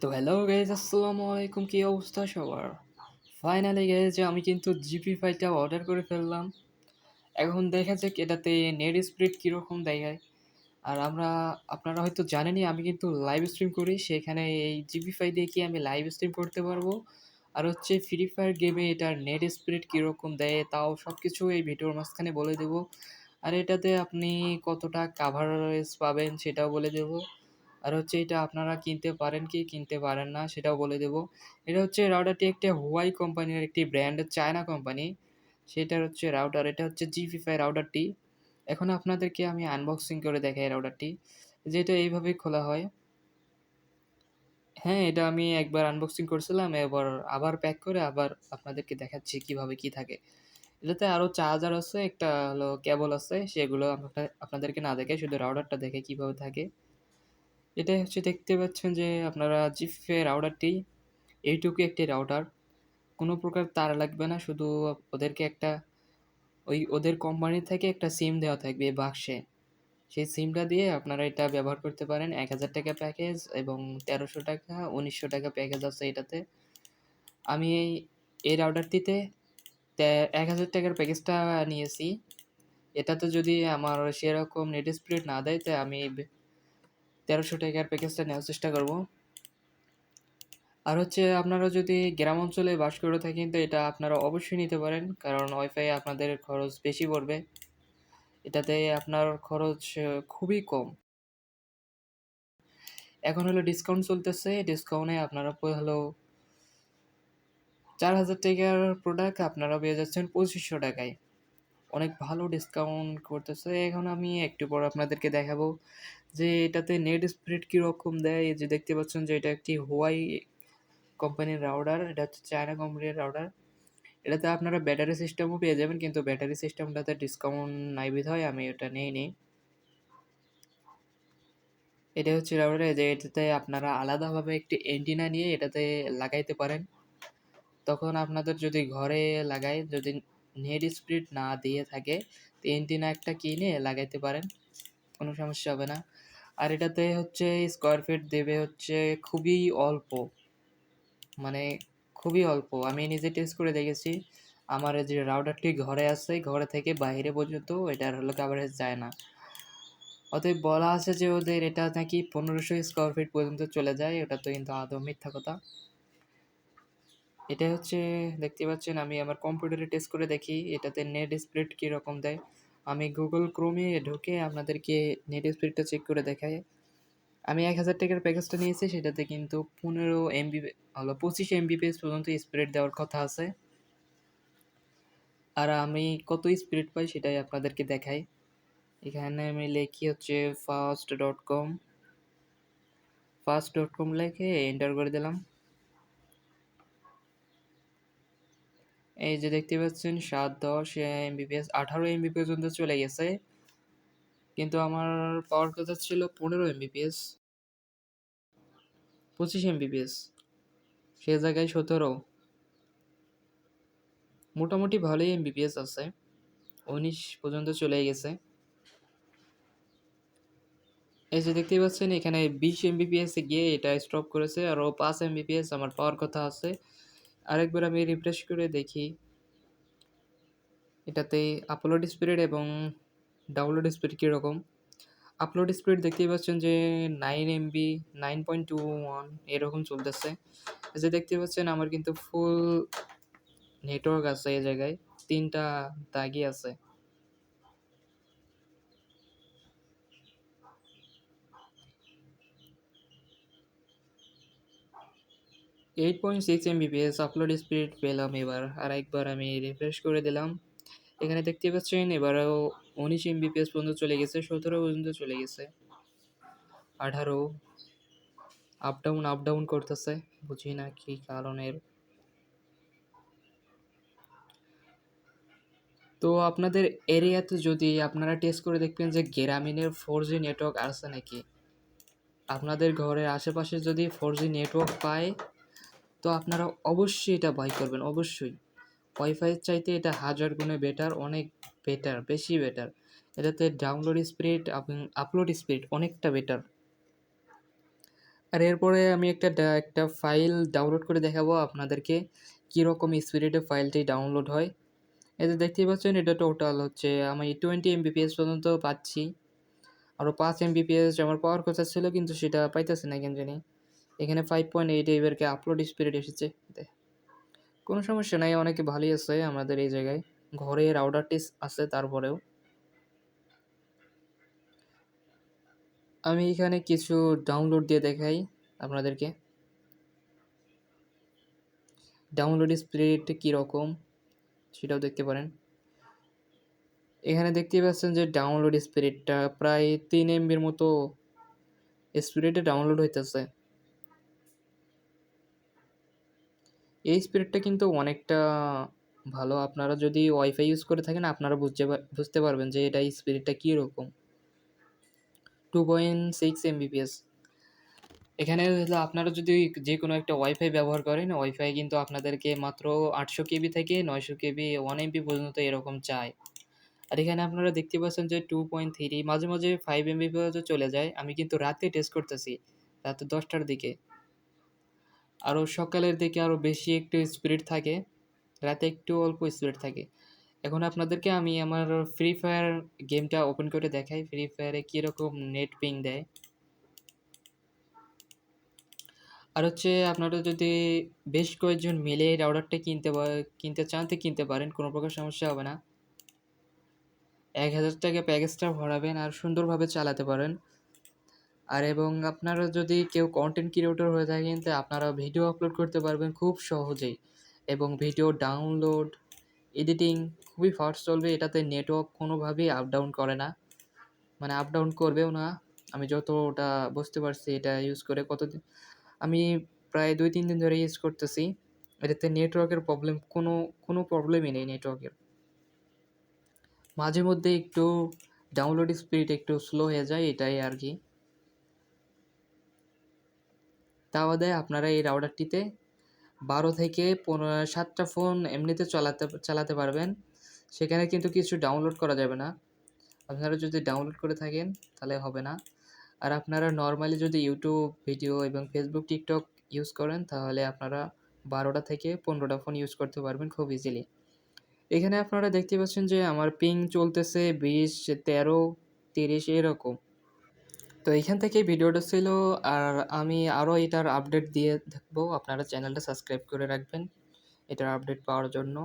তো hello guys আসসালামু আলাইকুম, কি অবস্থা সবার? ফাইনালি গাইজ আমি কিন্তু জিপি ফাইভটা অর্ডার করে ফেললাম। এখন দেখা যাক এটাতে নেট স্পিড কীরকম দেখায়। আর আমরা, আপনারা হয়তো জানেনই, আমি কিন্তু লাইভ স্ট্রিম করি, সেখানে এই জিপি ফাই দিয়ে কি আমি লাইভ স্ট্রিম করতে পারব? আর হচ্ছে ফ্রি ফায়ার গেমে এটার নেট স্পিড কীরকম দেয়, তাও সব কিছু এই ভিডিওর মাঝখানে বলে দেবো। আর এটাতে আপনি কতটা কাভারেজ পাবেন, সেটাও বলে দেবো। আর হচ্ছে এটা আপনারা কিনতে পারেন কি কিনতে পারেন না সেটাও বলে দেবো। এটা হচ্ছে রাউটারটি একটি হুয়াই কোম্পানির একটি ব্র্যান্ড চায়না কোম্পানি সেটার হচ্ছে রাউটার এটা হচ্ছে জিপি ফাই রাউটারটি এখন আপনাদেরকে আমি আনবক্সিং করে দেখাই রাউটারটি যেটা এইভাবেই খোলা হয়। হ্যাঁ এটা আমি একবার আনবক্সিং করছিলাম, এবার আবার প্যাক করে আবার আপনাদেরকে দেখাচ্ছি কীভাবে কি থাকে। এটাতে আরও চার্জার আছে, একটা হলো কেবল আছে, সেগুলো আপনাদেরকে না দেখে শুধু রাউটারটা দেখে কীভাবে থাকে। এটাই হচ্ছে দেখতে পাচ্ছেন যে আপনারা জিফে রাউটারটি এইটুকু একটি রাউটার কোনো প্রকার তার লাগবে না, শুধু ওদেরকে একটা ওই ওদের কোম্পানি থেকে একটা সিম দেওয়া থাকবে বাক্সে সেই সিমটা দিয়ে আপনারা এটা ব্যবহার করতে পারেন। এক হাজার টাকা প্যাকেজ এবং তেরোশো টাকা, উনিশশো টাকা প্যাকেজ আছে এটাতে। আমি এই এই রাউটারটিতে এক হাজার টাকার প্যাকেজটা নিয়েছি। এটাতে যদি আমার সেরকম নেট স্পিড না দেয় তাই আমি তেরোশো টাকার প্যাকেজটা নেওয়ার চেষ্টা করব। আর হচ্ছে আপনারা যদি গ্রাম অঞ্চলে বাস করে থাকেন, তো এটা আপনারা অবশ্যই নিতে পারেন, কারণ ওয়াইফাই আপনাদের খরচ বেশি পড়বে। এটাতে আপনার খরচ খুবই কম। এখন হলো ডিসকাউন্ট চলতেছে। ডিসকাউন্টে আপনারা হলো চার হাজার টাকার প্রোডাক্ট আপনারা পেয়ে যাচ্ছেন পঁচিশশো টাকায়। অনেক ভালো ডিসকাউন্ট করতেছে। এখন আমি একটু পর আপনাদেরকে দেখাবো যে এটাতে নেট স্পিড কীরকম দেয়। যে দেখতে পাচ্ছেন যে এটা একটি হোয়াই কোম্পানির রাউডার এটা হচ্ছে চায়না কোম্পানির রাউডার এটাতে আপনারা ব্যাটারি সিস্টেমও পেয়ে যাবেন, কিন্তু ব্যাটারি সিস্টেমটাতে ডিসকাউন্ট নাই বিধ হয় আমি ওটা নেই নি। এটা হচ্ছে রাউডার যে এটাতে আপনারা আলাদাভাবে একটি এন্টিনা নিয়ে এটাতে লাগাইতে পারেন। তখন আপনাদের যদি ঘরে লাগায়, যদি নেট স্পিড না দিয়ে থাকে, তো এন্টিনা একটা কিনে লাগাইতে পারেন, কোনো সমস্যা হবে না। আর এটাতে হচ্ছে স্কোয়ার ফিট দেবে হচ্ছে খুবই অল্প মানে খুবই অল্প। আমি নিজে টেস্ট করে দেখেছি, আমার যে রাউডারটি ঘরে আছে, ঘরে থেকে বাইরে পর্যন্ত এটার হলো কাভারেজ যায় না। অতএব বলা আছে যে ওদের এটা নাকি পনেরোশো স্কোয়ার ফিট পর্যন্ত চলে যায়, ওটা তো কিন্তু আদৌ মিথ্যা কথা। এটা হচ্ছে দেখতে পাচ্ছেন, আমি আমার কম্পিউটারে টেস্ট করে দেখি, এটাতে নেট স্পিড কীরকম দেয়। আমি গুগল ক্রোমে ঢুকে আপনাদেরকে নেট স্পিডটা চেক করে দেখাই। আমি এক হাজার টাকার প্যাকেজটা নিয়েছি, সেটাতে কিন্তু পনেরো এমবি হলো পঁচিশ এমবিপিএস পর্যন্ত স্পিড দেওয়ার কথা আছে। আর আমি কত স্পিড পাই সেটাই আপনাদেরকে দেখাই। এখানে আমি লেখি হচ্ছে fast dot com fast dot com লেখে এন্টার করে দিলাম। এই যে দেখতে পাচ্ছেন, সাত, দশ, এমবিপিএস, আঠারো এমবি পর্যন্ত চলে গেছে। কিন্তু আমার পাওয়ার কথা ছিল পনেরো এমবিপিএস, পঁচিশ এমবিপিএস, সে জায়গায় সতেরো। মোটামুটি ভালোই এমবিপিএস আছে, উনিশ পর্যন্ত চলে গেছে। এই যে দেখতে পাচ্ছেন, এখানে বিশ এমবিপিএস গিয়ে এটা স্টপ করেছে, আরও পাঁচ এমবিপিএস আমার পাওয়ার কথা আছে। আরেকবার আমি রিফ্রেশ করে দেখি। এটাতে আপলোড স্পিড এবং ডাউনলোড স্পিড কীরকম? আপলোড স্পিড দেখতেই পাচ্ছেন যে nine MB nine point two one এরকম চলতেছে। যে দেখতে পাচ্ছেন আমার কিন্তু ফুল নেটওয়ার্ক আছে এই জায়গায়। তিনটা দাগি আছে। Eight point six M Mbps upload speed পেলাম এবার। আর একবার আমি রিফ্রেশ করে দিলাম। এখানে দেখতে পাচ্ছেন, এবারেও উনিশ এম এমবিপিএস পর্যন্ত চলে গেছে, সতেরো পর্যন্ত চলে গেছে। আঠারো আপ ডাউন আপ ডাউন করতেছে। বুঝি না কি কারণের। তো আপনাদের এরিয়াতে যদি আপনারা টেস্ট করে দেখবেন যে গ্রামীণের ফোর জি নেটওয়ার্ক আছে নাকি। আপনাদের ঘরের আশেপাশে যদি ফোর জি নেটওয়ার্ক পায় তো আপনারা অবশ্যই এটা বাই করবেন, অবশ্যই। ওয়াইফাইয়ের চাইতে এটা হাজার গুণে বেটার অনেক বেটার বেশি বেটার এটাতে ডাউনলোড স্পিড আপলোড স্পিড অনেকটা বেটার আর এরপরে আমি একটা একটা ফাইল ডাউনলোড করে দেখাবো আপনাদেরকে, কীরকম স্পিডে ফাইলটি ডাউনলোড হয়। এতে দেখতেই পাচ্ছেন, এটা টোটাল হচ্ছে, আমি টোয়েন্টি এমবিপিএস পর্যন্ত পাচ্ছি। আরও পাঁচ এমবিপিএস আমার পাওয়ার কথা ছিল, কিন্তু সেটা পাইতেছে না, কেন জানি। এখানে ফাইভ পয়েন্ট এইট এবারকে আপলোড স্পিড এসেছে কোনো সমস্যা নাই, অনেকে ভালোই আছে আমাদের এই জায়গায়। ঘরে রাউডারটি আছে তারপরেও। আমি এখানে কিছু ডাউনলোড দিয়ে দেখাই আপনাদেরকে। ডাউনলোড স্পিড কীরকম সেটাও দেখতে পারেন। এখানে দেখতেই পাচ্ছেন যে ডাউনলোড স্পিডটা প্রায় তিন এমবির মতো স্পিডে ডাউনলোড হইতেছে। এই স্পিডটা কিন্তু অনেকটা ভালো। আপনারা যদি ওয়াইফাই ইউজ করে থাকেন, আপনারা বুঝতে বুঝতে পারবেন যে এটা স্পিডটা কীরকম। টু পয়েন্ট সিক্স এমবিপিএস এখানে আপনারা যদি যে কোনো একটা ওয়াইফাই ব্যবহার করেন ওয়াইফাই কিন্তু আপনাদেরকে মাত্র আটশো কেবি থেকে নয়শো কেবি ওয়ান এমবি পর্যন্ত এরকম চায়। আর এখানে আপনারা দেখতে পাচ্ছেন যে টু পয়েন্ট থ্রি মাঝে মাঝে ফাইভ এমবি পর্যন্ত চলে যায়। আমি কিন্তু রাতে টেস্ট করতেছি, রাতে দশটার দিকে। আরও সকালের দিকে আরও বেশি একটু স্পিড থাকে, রাতে একটু অল্প স্পিড থাকে। এখন আপনাদেরকে আমি আমার ফ্রি ফায়ার গেমটা ওপেন করে দেখাই। ফ্রি ফায়ারে কীরকম নেট পিং দেয়। আর হচ্ছে আপনারা যদি বেশ কয়েকজন মিলে রাউডারটা কিনতে কিনতে চান তো কিনতে পারেন, কোনো প্রকার সমস্যা হবে না। এক হাজার টাকা প্যাকেজটা ভরাবেন আর সুন্দরভাবে চালাতে পারেন। আর এবং আপনারা যদি কেউ কন্টেন্ট ক্রিয়েটর হয়ে থাকেন, তো আপনারা ভিডিও আপলোড করতে পারবেন খুব সহজেই। এবং ভিডিও ডাউনলোড এডিটিং খুবই ফাস্ট চলবে, এটাতে নেটওয়ার্ক কোনোভাবেই আপ ডাউন করে না। মানে আপ ডাউন করবেও না। আমি যতটা বুঝতে পারছি এটা ইউজ করে কতদিন, আমি প্রায় দুই, তিন দিন ধরে ইউজ করতেছি। এটাতে নেটওয়ার্কের প্রবলেম কোনো কোনো প্রবলেমই নেই নেটওয়ার্কের মাঝে মধ্যে একটু ডাউনলোড স্পিড একটু স্লো হয়ে যায়, এটাই আর কি। তা বাদে আপনারা এই রাউডারটিতে বারো থেকে পনেরো, সাতটা ফোন এমনিতে চালাতে চালাতে পারবেন। সেখানে কিন্তু কিছু ডাউনলোড করা যাবে না। আপনারা যদি ডাউনলোড করে থাকেন, তাহলে হবে না। আর আপনারা নর্মালি যদি ইউটিউব ভিডিও এবং ফেসবুক টিকটক ইউজ করেন, তাহলে আপনারা বারোটা থেকে পনেরোটা ফোন ইউজ করতে পারবেন খুব ইজিলি এখানে আপনারা দেখতে পাচ্ছেন যে আমার পিং চলতেছে বিশ, তেরো, তিরিশ, এরকম। তো এখান থেকে ভিডিওটা ছিল। আর আমি আরও এটার আপডেট দিয়ে থাকব। আপনারা চ্যানেলটা সাবস্ক্রাইব করে রাখবেন। এটার আপডেট পাওয়ার জন্য।